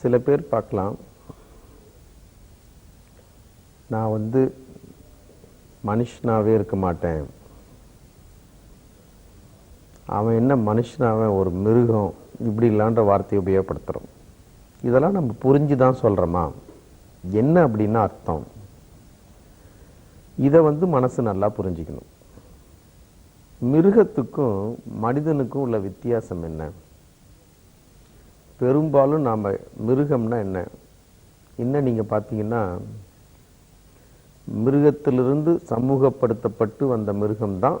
சில பேர் பார்க்கலாம். நான் வந்து மனுஷனாகவே இருக்க மாட்டேன். அவன் என்ன மனுஷனாவன் ஒரு மிருகம் இப்படி இல்லான்ற வார்த்தையை உபயோகப்படுத்துகிறோம் இதெல்லாம் நம்ம புரிஞ்சு தான் சொல்கிறோமா என்ன அப்படின்னா அர்த்தம். இதை வந்து மனசு நல்லா புரிஞ்சுக்கணும். மிருகத்துக்கும் மனிதனுக்கும் உள்ள வித்தியாசம் என்ன? பெரும்பாலும் நாம் மிருகம்னா என்ன? என்ன நீங்கள் பார்த்தீங்கன்னா மிருகத்திலிருந்து சமூகப்படுத்தப்பட்டு வந்த மிருகம்தான்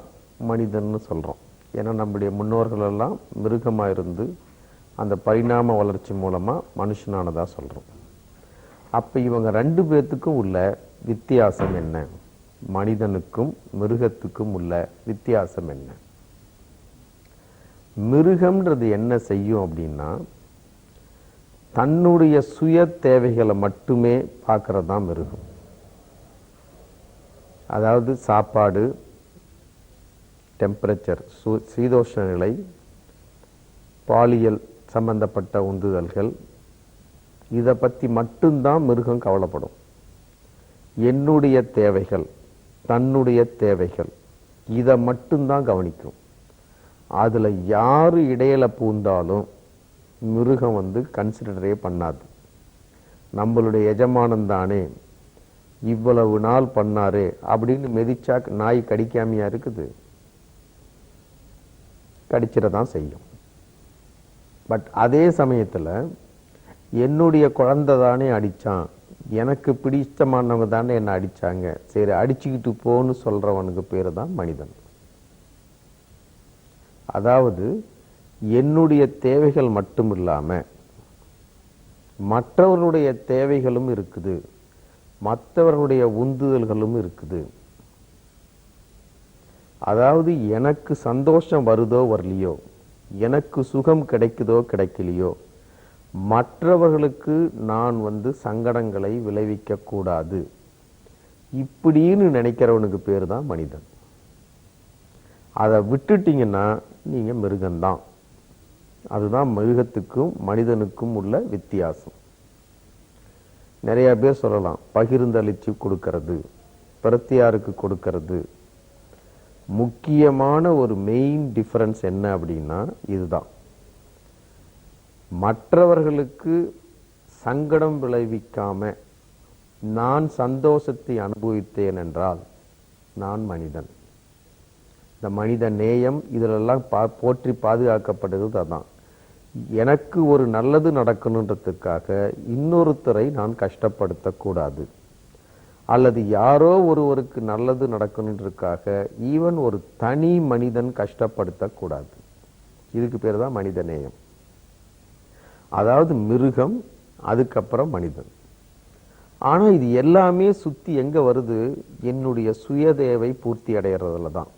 மனிதன்னு சொல்கிறோம் ஏன்னா நம்முடைய முன்னோர்கள் எல்லாம் மிருகமாக இருந்து அந்த பரிணாம வளர்ச்சி மூலமாக மனுஷனானதாக சொல்கிறோம் அப்போ இவங்க ரெண்டு பேர்த்துக்கும் உள்ள வித்தியாசம் என்ன? மனிதனுக்கும் மிருகத்துக்கும் உள்ள வித்தியாசம் என்ன? மிருகம்ன்றது என்ன செய்யும் அப்படின்னா தன்னுடைய சுய தேவைகளை மட்டுமே பார்க்குறது தான் மிருகம். அதாவது சாப்பாடு டெம்பரேச்சர் சு சீதோஷ்ண நிலை பாலியல் சம்பந்தப்பட்ட உந்துதல்கள் இதை பற்றி மட்டும்தான் மிருகம் கவலைப்படும். என்னுடைய தேவைகள் தன்னுடைய தேவைகள் இதை மட்டும்தான் கவனிக்கும். அதில் யார் இடையில பூந்தாலும் மிருகம் வந்து கன்சிடரே பண்ணாது. நம்மளுடைய எஜமானம் தானே. இவ்வளவு நாள் பண்ணாரு அப்படின்னு மெதிச்சா நாய் கடிக்காமையா இருக்குது? கடிச்சிட தான் செய்யும். பட் அதே சமயத்தில் என்னுடைய குழந்தை தானே அடித்தான் எனக்கு பிடித்தமானவங்க தானே என்னை அடித்தாங்க சரி அடிச்சுக்கிட்டு போன்னு சொல்கிறவனுக்கு பேர் தான் மனிதன். அதாவது என்னுடைய தேவைகள் மட்டும் இல்லாமல் மற்றவர்களுடைய தேவைகளும் இருக்குது. மற்றவர்களுடைய உந்துதல்களும் இருக்குது. அதாவது எனக்கு சந்தோஷம் வருதோ வரலையோ எனக்கு சுகம் கிடைக்குதோ கிடைக்கலையோ மற்றவர்களுக்கு நான் வந்து சங்கடங்களை விளைவிக்க கூடாது. இப்படின்னு நினைக்கிறவனுக்கு பேர் தான் மனிதன். அதை விட்டுட்டீங்கன்னா நீங்கள் மிருகம்தான். அதுதான் மிருகத்துக்கும் மனிதனுக்கும் உள்ள வித்தியாசம். நிறையா பேர் சொல்லலாம் பகிர்ந்தளிச்சு கொடுக்கறது பிரத்தியாருக்கு கொடுக்கறது. முக்கியமான ஒரு மெயின் டிஃப்ரென்ஸ் என்ன அப்படின்னா இதுதான். மற்றவர்களுக்கு சங்கடம் விளைவிக்காம நான் சந்தோஷத்தை அனுபவித்தேன் என்றால் நான் மனிதன். இந்த மனித நேயம் இதிலெல்லாம் பா போற்றி பாதுகாக்கப்படுகிறது அதான். எனக்கு ஒரு நல்லது நடக்கணுன்றதுக்காக இன்னொருத்தரை நான் கஷ்டப்படுத்தக்கூடாது. அல்லது யாரோ ஒருவருக்கு நல்லது நடக்கணுன்றதுக்காக ஈவன் ஒரு தனி மனிதன் கஷ்டப்படுத்தக்கூடாது. இதுக்கு பேர் தான் மனிதநேயம். அதாவது மிருகம் அதுக்கப்புறம் மனிதன். ஆனால் இது எல்லாமே சுற்றி எங்கே வருது? என்னுடைய சுயதேவை பூர்த்தி அடைகிறதுல தான்.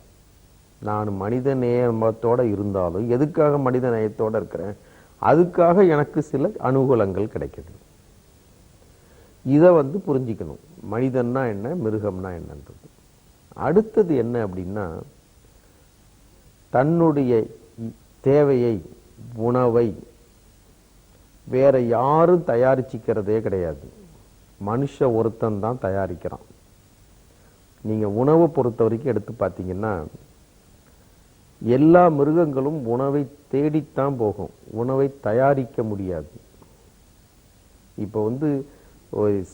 நான் மனித நேயத்தோடு இருந்தாலும் எதுக்காக மனித நேயத்தோடு இருக்கிறேன்? அதுக்காக எனக்கு சில அனுகூலங்கள் கிடைக்கிது. இதை வந்து புரிஞ்சிக்கணும். மனிதன்னா என்ன மிருகம்னா என்னன்றது. அடுத்தது என்ன அப்படின்னா தன்னுடைய தேவையை உணவை வேற யாரும் தயாரிச்சிக்கிறதே கிடையாது. மனுஷ ஒருத்தன் தான் தயாரிக்கிறான். நீங்க உணவை பொறுத்த வரைக்கும் எடுத்து பார்த்தீங்கன்னா எல்லா மிருகங்களும் உணவை தேடித்தான் போகும். உணவை தயாரிக்க முடியாது. இப்போ வந்து ஒரு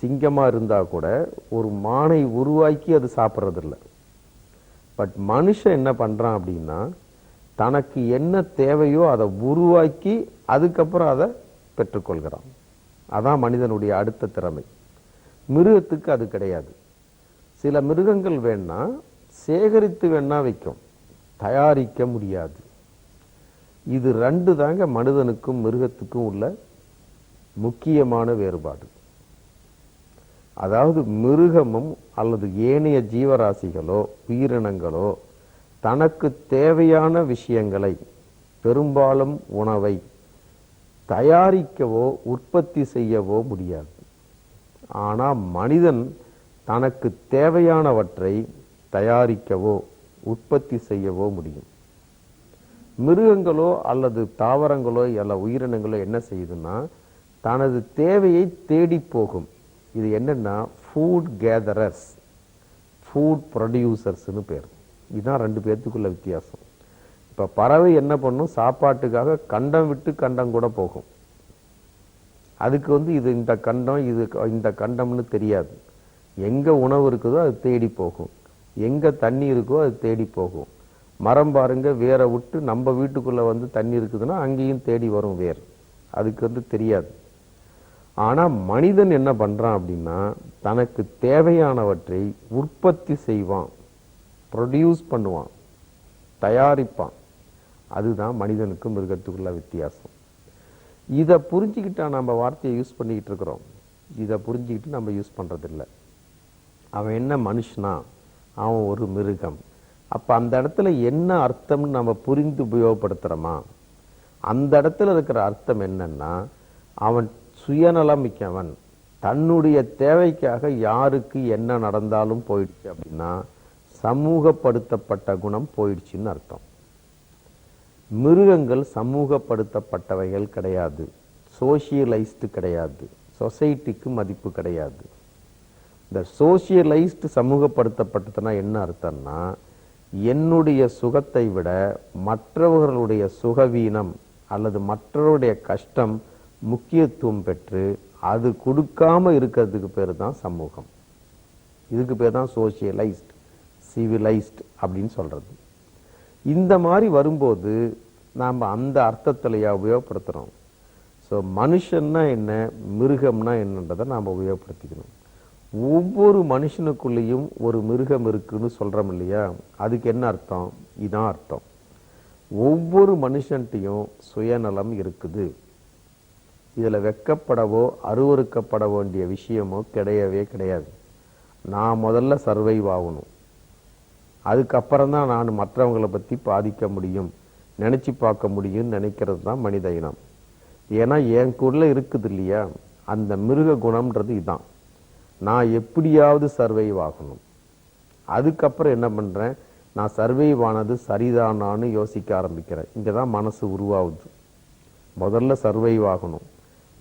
இருந்தால் கூட ஒரு மானை உருவாக்கி அது சாப்பிட்றதில்ல. பட் மனுஷன் என்ன பண்ணுறான் அப்படின்னா தனக்கு என்ன தேவையோ அதை உருவாக்கி அதுக்கப்புறம் அதை பெற்றுக்கொள்கிறான். அதான் மனிதனுடைய அடுத்த திறமை. மிருகத்துக்கு அது கிடையாது. சில மிருகங்கள் வேணால் சேகரித்து வேணால் வைக்கும். தயாரிக்க முடியாது. இது ரெண்டு தாங்க மனிதனுக்கும் மிருகத்துக்கும் உள்ள முக்கியமான வேறுபாடு. அதாவது மிருகமும் அல்லது ஏனைய ஜீவராசிகளோ உயிரினங்களோ தனக்கு தேவையான விஷயங்களை பெரும்பாலும் உணவை தயாரிக்கவோ உற்பத்தி செய்யவோ முடியாது. ஆனால் மனிதன் தனக்கு தேவையானவற்றை தயாரிக்கவோ உற்பத்தி செய்யவோ முடியும். மிருகங்களோ அல்லது தாவரங்களோ அல்ல உயிரினங்களோ என்ன செய்யுதுன்னா தனது தேவையை தேடி போகும். இது என்னென்னா ஃபுட் கேதரர்ஸ் ஃபுட் ப்ரொடியூசர்ஸ்னு பேர். இதுதான் ரெண்டு பேர்த்துக்குள்ள வித்தியாசம். இப்போ பறவை என்ன பண்ணும்? சாப்பாட்டுக்காக கண்டம் விட்டு கண்டம் கூட போகும். அதுக்கு வந்து இது இந்த கண்டம் இது இந்த கண்டம்னு தெரியாது. எங்கே உணவு இருக்குதோ அது தேடி போகும். எங்கே தண்ணி இருக்கோ அது தேடி போகும். மரம் பாருங்க வேரை விட்டு நம்ம வீட்டுக்குள்ளே வந்து தண்ணி இருக்குதுன்னா அங்கேயும் தேடி வரும் வேர். அதுக்கு வந்து தெரியாது. ஆனால் மனிதன் என்ன பண்ணுறான் அப்படின்னா தனக்கு தேவையானவற்றை உற்பத்தி செய்வான். ப்ரொடியூஸ் பண்ணுவான். தயாரிப்பான். அதுதான் மனிதனுக்கும் மிருகத்துக்குள்ள வித்தியாசம். இதை புரிஞ்சுக்கிட்டா நம்ம வார்த்தையை யூஸ் பண்ணிக்கிட்டு இருக்கிறோம். இதை புரிஞ்சுக்கிட்டு நம்ம யூஸ் பண்ணுறதில்ல அவன் என்ன மனுஷனா? அவன் ஒரு மிருகம். அப்போ அந்த இடத்துல என்ன அர்த்தம்னு நம்ம புரிந்து உபயோகப்படுத்துகிறோமா அந்த இடத்துல இருக்கிற அர்த்தம் என்னன்னா அவன் சுயநலம் மிக்கவன் தன்னுடைய தேவைக்காக யாருக்கு என்ன நடந்தாலும் போயிடுச்சு அப்படின்னா சமூகப்படுத்தப்பட்ட குணம் போயிடுச்சுன்னு அர்த்தம். மிருகங்கள் சமூகப்படுத்தப்பட்டவைகள் கிடையாது. சோசியலைஸ்டு கிடையாது. சொசைட்டிக்கு மதிப்பு கிடையாது. இந்த சோசியலைஸ்டு சமூகப்படுத்தப்பட்டதுன்னா என்ன அர்த்தம்னா என்னுடைய சுகத்தை விட மற்றவர்களுடைய சுகவீனம் அல்லது மற்றவருடைய கஷ்டம் முக்கியத்துவம் பெற்று அது கொடுக்காம இருக்கிறதுக்கு பேர் தான் சமூகம். இதுக்கு பேர் தான் சோசியலைஸ்ட் சிவிலைஸ்ட் அப்படின்னு சொல்கிறது இந்த மாதிரி வரும்போது நாம் அந்த அர்த்தத்திலையா உபயோகப்படுத்துகிறோம் ஸோ மனுஷன்னா என்ன மிருகம்னா என்னன்றதை நாம் உபயோகப்படுத்திக்கணும். ஒவ்வொரு மனுஷனுக்குள்ளேயும் ஒரு மிருகம் இருக்குன்னு சொல்கிறோம் இல்லையா? அதுக்கு என்ன அர்த்தம்? இதான் அர்த்தம். ஒவ்வொரு மனுஷன்ட்டையும் சுயநலம் இருக்குது. இதில் வெக்கப்படவோ அருவறுக்கப்பட வேண்டிய விஷயமோ கிடையவே கிடையாது. நான் முதல்ல சர்வைவ் ஆகணும். அதுக்கப்புறம் தான் நான் மற்றவங்களை பற்றி பாதிக்க முடியும். நினச்சி பார்க்க முடியும்னு நினைக்கிறது தான் மனித இனம். ஏன்னா என் எனக்குள்ள இருக்குது இல்லையா? அந்த மிருக குணம்ன்றது இதான். நான் எப்படியாவது சர்வைவ் ஆகணும். அதுக்கப்புறம் என்ன பண்ணுறேன் நான் சர்வைவ் ஆனது சரிதானான்னு யோசிக்க ஆரம்பிக்கிறேன். இங்கே தான் மனசு உருவாகுது. முதல்ல சர்வைவ் ஆகணும்.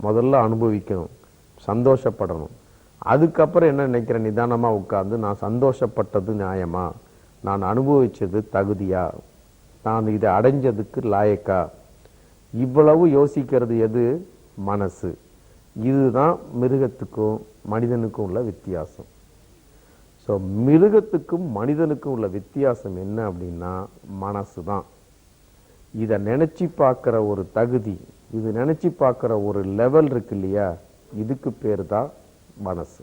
முதல்ல அனுபவிக்கணும். சந்தோஷப்படணும். அதுக்கப்புறம் என்ன நினைக்கிறேன்? நிதானமாக உட்கார்ந்து நான் சந்தோஷப்பட்டது நியாயமா? நான் அனுபவித்தது தகுதியா? நான் இதை அடைஞ்சதுக்கு லாயக்கா? இவ்வளவு யோசிக்கிறது எது? மனசு. இதுதான் மிருகத்துக்கும் மனிதனுக்கும் உள்ள வித்தியாசம். ஸோ மிருகத்துக்கும் மனிதனுக்கும் உள்ள வித்தியாசம் என்ன அப்படின்னா மனசு தான் இதை நினச்சி பார்க்குற ஒரு தகுதி இது நினச்சி பார்க்குற ஒரு லெவல் இருக்கு இல்லையா இதுக்கு பேர் தான் மனசு.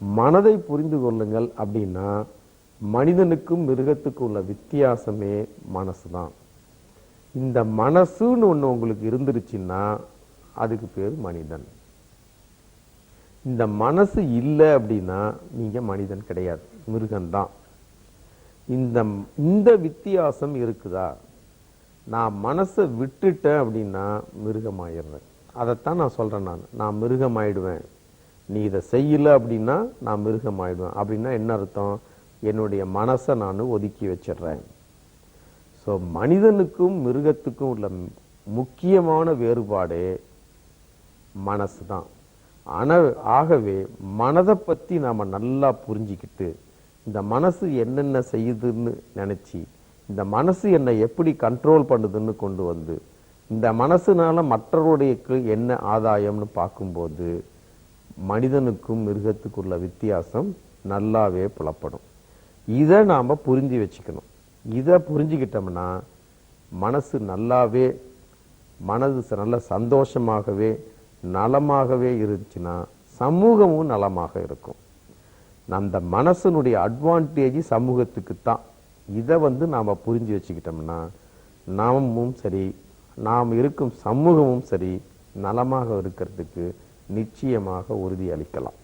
மனதை புரிந்து கொள்ளுங்கள் அப்படின்னா மனிதனுக்கும் மிருகத்துக்கும் உள்ள வித்தியாசமே மனசு தான் இந்த மனசுன்னு ஒன்று உங்களுக்கு இருந்துருச்சுன்னா அதுக்கு பேர் மனிதன். இந்த மனசு இல்லை அப்படின்னா நீங்கள் மனிதன் கிடையாது மிருகன்தான் இந்த இந்த வித்தியாசம் இருக்குதா? நான் மனசை விட்டுட்டேன் அப்படின்னா மிருகமாயிடுறேன் அதைத்தான் நான் சொல்கிறேன் நான். நான் மிருகமாயிடுவேன். நீ இதை செய்யலை அப்படின்னா நான் மிருகமாயிடுவேன். அப்படின்னா என்ன அர்த்தம்? என்னுடைய மனசை நான் ஒதுக்கி வச்சிடுறேன். ஸோ மனிதனுக்கும் மிருகத்துக்கும் உள்ள முக்கியமான வேறுபாடே மனசு தான் ஆனால் ஆகவே மனதை பற்றி நாம் நல்லா புரிஞ்சுக்கிட்டு இந்த மனசு என்னென்ன செய்யுதுன்னு நினச்சி இந்த மனசு என்னை எப்படி கண்ட்ரோல் பண்ணுதுன்னு கொண்டு வந்து இந்த மனசுனால மற்றவருடைய என்ன ஆதாயம்னு பார்க்கும்போது மனிதனுக்கும் மிருகத்துக்குள்ள வித்தியாசம் நல்லாவே புலப்படும். இதை நாம் புரிஞ்சு வச்சுக்கணும். இதை புரிஞ்சுக்கிட்டோம்னா மனசு நல்லாவே மனது நல்ல சந்தோஷமாகவே நலமாகவே இருந்துச்சுன்னா சமூகமும் நலமாக இருக்கும். அந்த மனசனுடைய அட்வான்டேஜ் சமூகத்துக்கு தான் இதை வந்து நாம் புரிஞ்சு வச்சுக்கிட்டோம்னா நாமும் சரி நாம் இருக்கும் சமூகமும் சரி நலமாக இருக்கிறதுக்கு நிச்சயமாக உறுதி அளிக்கலாம்